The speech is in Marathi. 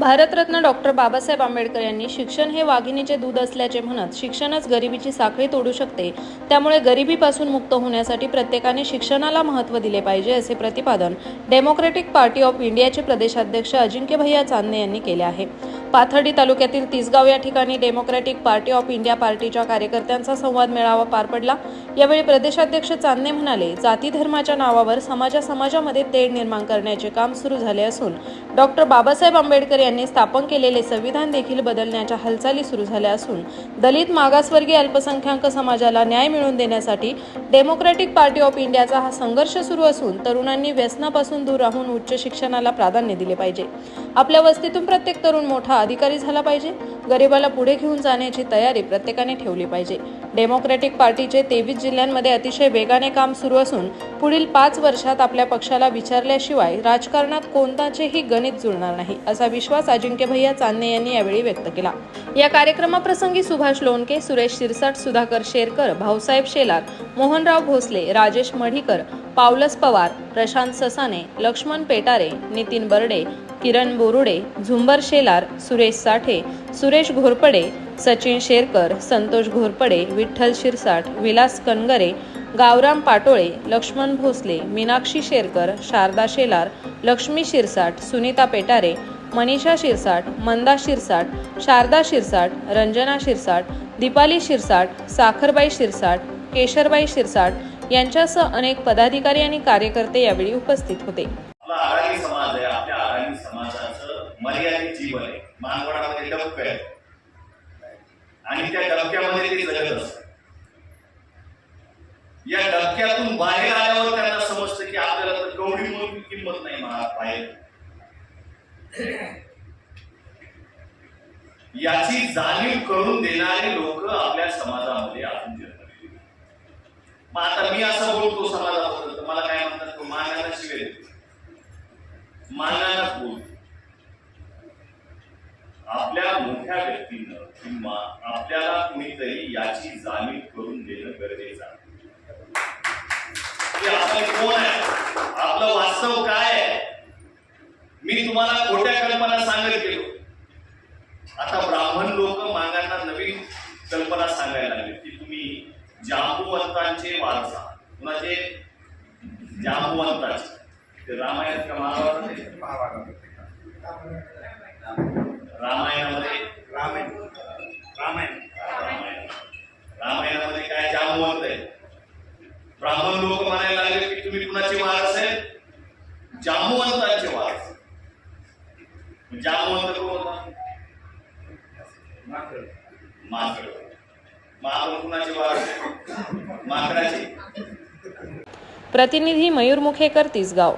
भारतरत्न डॉक्टर बाबासाहेब आंबेडकर यांनी शिक्षण हे वाघिणीचे दूध असल्याचे म्हणत शिक्षणच गरिबीची साखळी तोडू शकते. त्यामुळे गरिबीपासून मुक्त होण्यासाठी प्रत्येकाने शिक्षणाला महत्त्व दिले पाहिजे असे प्रतिपादन डेमोक्रेटिक पार्टी ऑफ इंडियाचे प्रदेशाध्यक्ष अजिंक्य भैया चांदणे यांनी केले आहे. पाथर्डी तालुक्यातील तिसगाव या ठिकाणी डेमोक्रेटिक पार्टी ऑफ इंडिया पार्टीच्या कार्यकर्त्यांचा संवाद मेळावा पार पडला. यावेळी प्रदेशाध्यक्ष चांदणे म्हणाले जाती धर्माच्या नावावर समाजा समाजामध्ये तेढ निर्माण करण्याचे काम सुरू झाले असून डॉक्टर बाबासाहेब आंबेडकर यांनी स्थापन केलेले संविधान देखील बदलण्याच्या हालचाली सुरू झाल्या असून दलित मागासवर्गीय अल्पसंख्याक समाजाला न्याय मिळवून देण्यासाठी डेमोक्रॅटिक पार्टी ऑफ इंडियाचा हा संघर्ष सुरू असून तरुणांनी व्यसनापासून दूर राहून उच्च शिक्षणाला प्राधान्य दिले पाहिजे. आपल्या वस्तीतून प्रत्येक तरुण मोठा अधिकारी झाला पाहिजे. गरिबाला पुढे घेऊन जाण्याची तयारी प्रत्येकाने ठेवली पाहिजे. डेमोक्रॅटिक पार्टीचे तेवीस जिल्ह्यांमध्ये अतिशय वेगाने काम सुरू असून पुढील पाच वर्षात आपल्या पक्षाला विचारल्याशिवाय राजकारणात कोणताचेही गणित जुळणार नाही असा विश्वास अजिंक्य भैया चांदणे यांनी यावेळी व्यक्त केला. या कार्यक्रमाप्रसंगी सुभाष लोणके सुरेश शिरसाट सुधाकर शेरकर भाऊसाहेब शेलार मोहनराव भोसले राजेश मढीकर पावलस पवार प्रशांत ससाने लक्ष्मण पेटारे नितीन बर्डे किरण बोरुडे झुंबर शेलार सुरेश साठे सुरेश घोरपडे सचिन शेरकर संतोष घोरपडे विठ्ठल शिरसाट विलास कनगरे गावराम पाटोळे लक्ष्मण भोसले मीनाक्षी शेरकर शारदा शेलार लक्ष्मी शिरसाट सुनीता पेटारे मनीषा शिरसाट मंदा शिरसाट शारदा शिरसाट रंजना शिरसाट दीपाली शिरसाट साखरबाई शिरसाट केशरबाई शिरसाट यांच्यासह अनेक पदाधिकारी आणि कार्यकर्ते यावेळी उपस्थित होते. समाज आहे आपल्या आराणी समाजाचं मर्यादित जीवन आहे. मानवडामध्ये डबक आहे. आणि त्या डबक्यामध्ये ते जगत असतात. या डबक्यातून बाहेर आल्यावर त्यांना समजतं की आपल्याला तर कवडी म्हणून किंमत नाही मा- बाहेर. याची जाणीव करून देणारे लोक आपल्या समाजामध्ये अजून जन्म मग आता मी असं बोलतो समाजाबद्दल तर मला काय म्हणतात तो? मानायला शिवेल मानायलाच बोल आपल्या मोठ्या व्यक्तीनं किंवा आपल्याला कुणीतरी याची जाणीव करून देणं गरजेचं आहे. आपण कोण आहे? आपलं वास्तव काय आहे? मी तुम्हाला खोट्या कल्पना सांगत गेलो. आता ब्राह्मण लोक मागांना नवीन कल्पना सांगायला लागले. जांबुवंतांचे वारसा. कुणाचे? जांबुवंतांचे. ते रामायण का महाभारत रामायणामध्ये? रामायण रामायण रामायण रामायणामध्ये काय जांबुवंत आहे? ब्राह्मण लोक म्हणायला लागले की तुम्ही कुणाचे वारस आहे? जांबुवंतांचे वारस. जांबुवंत कोण होता? माकड. प्रतिनिधी मयूर मुखेकर तिसगाव.